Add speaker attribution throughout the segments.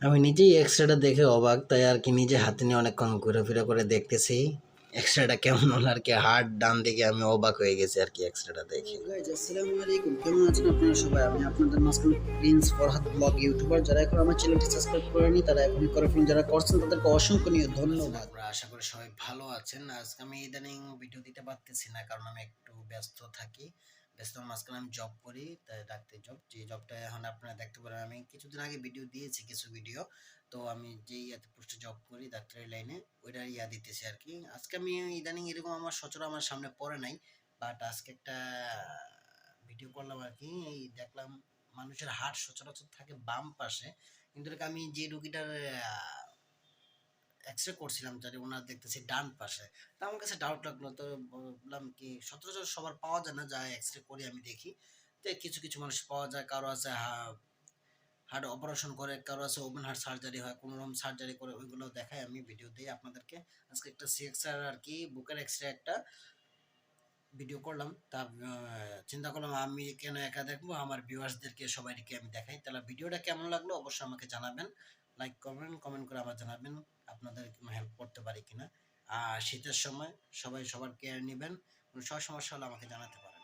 Speaker 1: আমি নিজেই এক্সরেটা দেখে অবাক তাই আর কি নিজে হাতে নিয়ে অনেকক্ষণ ঘুরেফিরে করে দেখতেছি। এক্সরেটা কেমন হলো আর কি হার্ট ডান দিকে আমি অবাক হয়ে গেছি আর কি এক্সরেটা দেখে।
Speaker 2: আসসালামু আলাইকুম। কেমন আছেন আপনারা সবাই? আমি আপনাদের মাঝখানে প্রিন্স ফরহাদ ব্লগ ইউটিউবার যারা এখন আমার চ্যানেলটি সাবস্ক্রাইব করেনি তারা এখনই করে ফেলুন। যারা করছেন তাদেরকে অসংখ্য নিয়ে ধন্যবাদ।
Speaker 1: আমরা আশা করি সবাই ভালো আছেন। আজকে আমি ইদানিং ভিডিও দিতে পারতেছি না কারণ আমি একটু ব্যস্ত থাকি। ব্যস্তর মাঝখানে আমি জব করি ডাক্তারি জব যে জবটা এখন আপনারা দেখতে পারেন, আমি কিছুদিন আগে ভিডিও দিয়েছি কিছু ভিডিও তো আমি যেই ইয়াতে পোস্টে জব করি, ডাক্তারি লাইনে ওইটার ইয়া দিতেছি আর কি আজকে আমি ইদানিং এরকম আমার সচরাচর আমার সামনে পড়ে নাই বাট আজকে একটা ভিডিও করলাম আর কি এই দেখলাম মানুষের হার্ট সচরাচর থাকে বাম পাশে, কিন্তু আমি যে রুগীটার এক্স রে করছিলাম যাতে ওনার দেখতেছি ডান পাশে। তা আমার কাছে ডাউট লাগল, তো বললাম কি, সচরাচর সবার পাওয়া যায় না, যা এক্স রে করি আমি দেখি। তো কিছু কিছু মানুষ পাওয়া যায়, কারও আছে হার্ট অপারেশন করে, কারও আছে ওপেন হার্ট সার্জারি হয়, কোনো রকম সার্জারি করে, ওইগুলো দেখাই আমি ভিডিও দিই আপনাদেরকে। আজকে একটা সিএক্সআর আর কি, বুকের এক্স রে একটা ভিডিও করলাম। তা চিন্তা করলাম আমি কেন একা দেখব, আমার ভিউয়ার্সদেরকে সবাইকে আমি দেখাই। তাহলে ভিডিওটা কেমন লাগল, অবশ্যই আমাকে জানাবেন। লাইক করবেন কমেন্ট করে আমার জানাবেন আপনাদের কোনো হেল্প করতে পারি কিনা। আর শীতের সময় সবাই সবার কেয়ার নেবেন, কোনো সব সমস্যা হলে আমাকে জানাতে পারেন।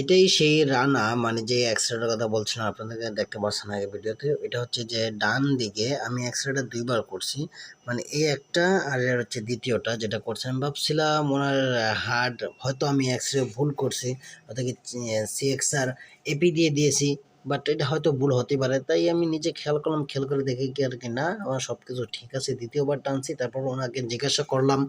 Speaker 1: এটাই সেই রানা মানে যে এক্সরেটার কথা বলছিলাম আপনাদেরকে দেখতে পাচ্ছেন আগে ভিডিওতে, এটা হচ্ছে যে ডান দিকে আমি এক্সরেটা দুইবার করছি। মানে এই একটা আর এর হচ্ছে দ্বিতীয়টা যেটা করছি। আমি ভাবছিলাম ওনার হার্ট হয়তো আমি এক্সরে ভুল করছি, অর্থাৎ সি এক্স আর এপি দিয়ে দিয়েছি। বাট এটা হয়তো ভুল হতে পারে। তাই আমি নিজে খেয়াল করলাম, খেয়াল করে দেখি কি আর কি না। আমার সব কিছু ঠিক আছে, দ্বিতীয়বার টানছি, তারপর ওনাকে জিজ্ঞাসা করলাম,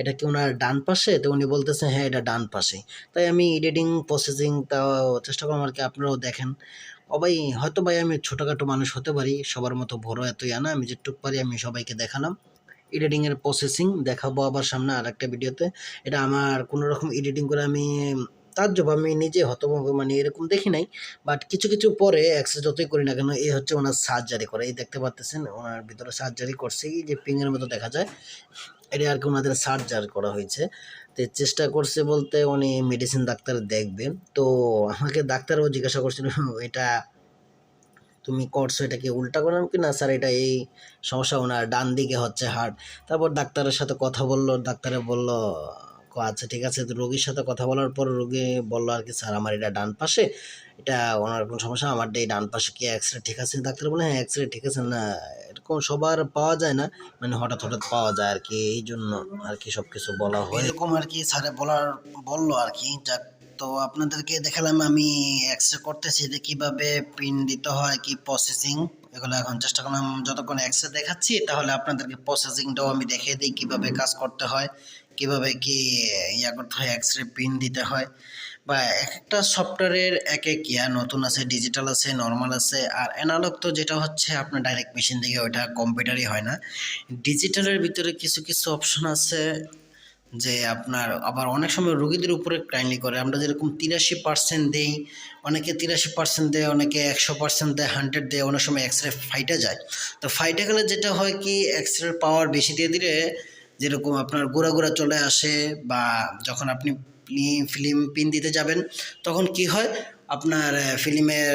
Speaker 1: এটা কি ওনার ডান পাশে? তো উনি বলতেছে হ্যাঁ এটা ডান পাশে। তাই আমি এডিটিং প্রসেসিং তা চেষ্টা করলাম আর কি, আপনারাও দেখেন। অবাই, হয়তো ভাই আমি ছোটোখাটো মানুষ হতে পারি, সবার মতো বড় এত না আমি যেটুক পারি আমি সবাইকে দেখালাম। এডিটিংয়ের প্রসেসিং দেখাবো আবার সামনে আর একটা ভিডিওতে এটা আমার কোনো রকম এডিটিং করে আমি তাজ্জব, আমি নিজে হতভম্ব মানে এরকম দেখি নাই বাট কিছু কিছু পরে এক্সারসাইজ যতই করি না কেন এই হচ্ছে ওনার সার্জারি করে। এই দেখতে পাচ্তেছেন, ওনার ভিতরে সার্জারি করছে, এই যে পিংয়ের মতো দেখা যায়, এটা আর কি ওনাদের সার্জারি করা হয়েছে। তো চেষ্টা করছে বলতে উনি মেডিসিন ডাক্তার দেখবেন। তো আমাকে ডাক্তারও জিজ্ঞাসা করছিল, এটা তুমি করছ, এটা কি উল্টা করলাম কি না, স্যার, এটা এই সমস্যা, ওনার ডান দিকে হচ্ছে হার্ট তারপর ডাক্তারের সাথে কথা বলল, ডাক্তারে বলল "ও আচ্ছা ঠিক আছে, তো রোগীর সাথে কথা বলার পর রোগী বলল আর কি, স্যার, আমার এটা ডান পাশে, এটা ওনার কোনো সমস্যা আমার এই ডান পাশে কি এক্স রে ঠিক আছে? ডাক্তার বলে হ্যাঁ এক্স রে ঠিক আছে, না, এরকম সবার পাওয়া যায় না মানে হঠাৎ হঠাৎ পাওয়া যায় আর কি, এই জন্য আর কি সব কিছু বলা হয়।
Speaker 2: এরকম আর কি স্যারে বলার, বলল আর কি, যাক, তো আপনাদেরকে দেখালাম আমি এক্স রে করতেছি, যে কীভাবে পিন দিতে হয়, কি প্রসেসিং এগুলো এখন চেষ্টা করলাম যতক্ষণ এক্সরে দেখাচ্ছি, তাহলে আপনাদেরকে প্রসেসিংটাও আমি দেখিয়ে দিই, কীভাবে কাজ করতে হয়, কীভাবে কি ইয়া করতে হয় এক্স রে পিন দিতে হয়, বা এক একটা সফটওয়্যারের এক এক ইয়া নতুন আছে ডিজিটাল আছে নর্মাল আছে, আর অ্যানালগ তো যেটা হচ্ছে আপনার ডাইরেক্ট মেশিন থেকে, ওইটা কম্পিউটারই হয় না। ডিজিটালের ভিতরে কিছু কিছু অপশন আছে যে আপনার আবার অনেক সময় রোগীদের উপরে কাইন্ডলি করে। আমরা যেরকম তিরাশি পার্সেন্ট দেই, অনেকে তিরাশি পার্সেন্ট দেয়, অনেকে একশো পার্সেন্ট দেয় হান্ড্রেড দেয়, অনেক সময় এক্স রে ফাইটে যায়। তো ফাইটে গেলে যেটা হয় কি এক্স রে পাওয়ার বেশি দিয়ে দিলে যেরকম আপনার গোড়া গোড়া চলে আসে বা যখন আপনি ফিল্ম পিন দিতে যাবেন, তখন কি হয়? আপনার ফিল্মের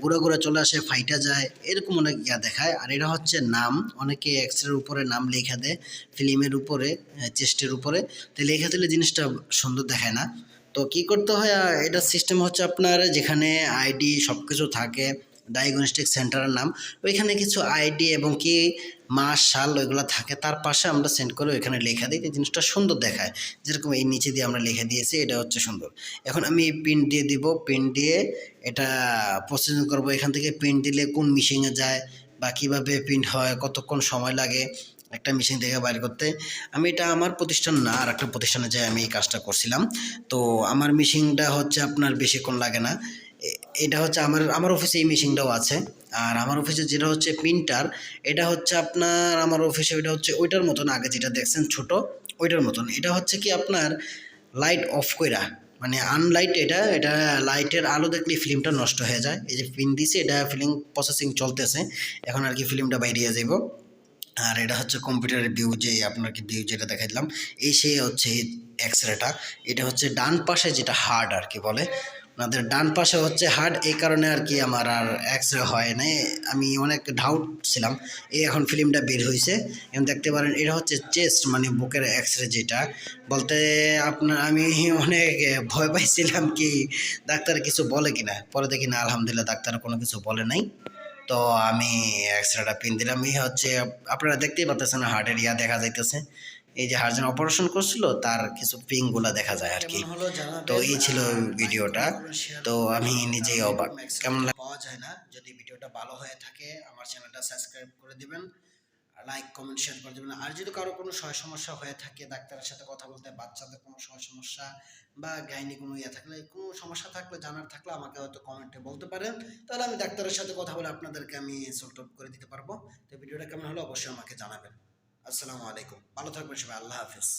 Speaker 2: ঘুরে ঘুরে চলে আসে, ফাইটা যায়, এরকম অনেক ইয়া দেখায়। আর এটা হচ্ছে নাম, অনেকে এক্সরের উপরে নাম লেখা দেয়, ফিল্মের উপরে চেস্টের উপরে। তো লেখা দিলে জিনিসটা সুন্দর দেখায় না। তো কি করতে হয় এটা সিস্টেম হচ্ছে আপনার যেখানে আইডি সব কিছু থাকে ডায়াগনস্টিক সেন্টারের নাম। ওইখানে কিছু আইডি এবং কি মাস, সাল ওইগুলো থাকে। তার পাশে আমরা সেন্ড করে ওইখানে লেখা দিই। জিনিসটা সুন্দর দেখায়। যেরকম এই নিচে দিয়ে আমরা লিখে দিয়েছি, এটা হচ্ছে সুন্দর। এখন আমি প্রিন্ট দিয়ে দিব। প্রিন্ট দিয়ে এটা প্রসেসিং করব। এখান থেকে প্রিন্ট দিলে কোন মিশিংয়ে যায় বা কীভাবে প্রিন্ট হয়, কতক্ষণ সময় লাগে একটা মেশিন থেকে বাইর করতে। আমি এটা আমার প্রতিষ্ঠান না আর একটা প্রতিষ্ঠানে যাই আমি এই কাজটা করছিলাম। তো আমার মেশিনটা হচ্ছে আপনার বেশিক্ষণ লাগে না। এটা হচ্ছে আমার আমার অফিসে এই মেশিনটাও আছে। আর আমার অফিসে যেটা হচ্ছে প্রিন্টার এটা হচ্ছে আপনার, আমার অফিসে ওইটা হচ্ছে ওইটার মতন, আগে যেটা দেখছেন ছোট, ওইটার মতন। এটা হচ্ছে কি আপনার লাইট অফ কইরা মানে আনলাইট এটা এটা লাইটের আলো দেখলে ফিল্মটা নষ্ট হয়ে যায়। এই যে পিন দিছে, এটা ফিল্ম প্রসেসিং চলতেছে, এখন আর কি ফিল্মটা বাইরিয়ে যাব আর এটা হচ্ছে কম্পিউটারের ভিউ যে আপনার কি ভিউ যেটা দেখাইলাম, এই সে হচ্ছে এক্স রেটা এটা হচ্ছে ডান পাশে যেটা হার্ড আর কি বলে
Speaker 1: ওনাদের ডান পাশে হচ্ছে হার্ট, এই কারণে আর কি আমার আর এক্স রে হয় নাই। আমি অনেক ডাউট ছিলাম। এই এখন ফিল্মটা বের হয়েছে এখন দেখতে পারেন, এটা হচ্ছে চেস্ট মানে বুকের এক্স রে যেটা। বলতে আপনার, আমি অনেক ভয় পাইছিলাম কি ডাক্তার কিছু বলে কিনা। পরে দেখি না, আলহামদুলিল্লাহ ডাক্তার কোনো কিছু বলে নাই। তো আমি এক্স রেটা পিন দিলাম। এই হচ্ছে, আপনারা দেখতেই পাচ্ছেন হার্টের ইয়া দেখা যাইতেছে। এই যে হার্জন অপারেশন করছিল তার কিছু পিংগুলা দেখা যায় আর কি। তো এই ছিল ভিডিওটা তো আমি নিজেই অবাক। কেমন লাগে পাওয়া যায় না যদি ভিডিওটা ভালো হয়ে থাকে আমার চ্যানেলটা সাবস্ক্রাইব করে দিবেন লাইক কমেন্ট শেয়ার করে দেবেন। আর যদি কারও কোনো সয় সমস্যা হয়ে থাকে ডাক্তারের সাথে কথা বলতে বাচ্চাদের কোনো সয় সমস্যা বা গাইনি কোনো ইয়ে থাকলে কোনো সমস্যা থাকলে জানার থাকলে আমাকে হয়তো কমেন্টে বলতে পারেন। তাহলে আমি ডাক্তারের সাথে কথা বলে আপনাদেরকে আমি সলভ করে দিতে পারব। তো ভিডিওটা কেমন হলো অবশ্যই আমাকে জানাবেন। আসসালামু আলাইকুম। ভালো থাকবেন সবাই। আল্লাহ হাফিজ।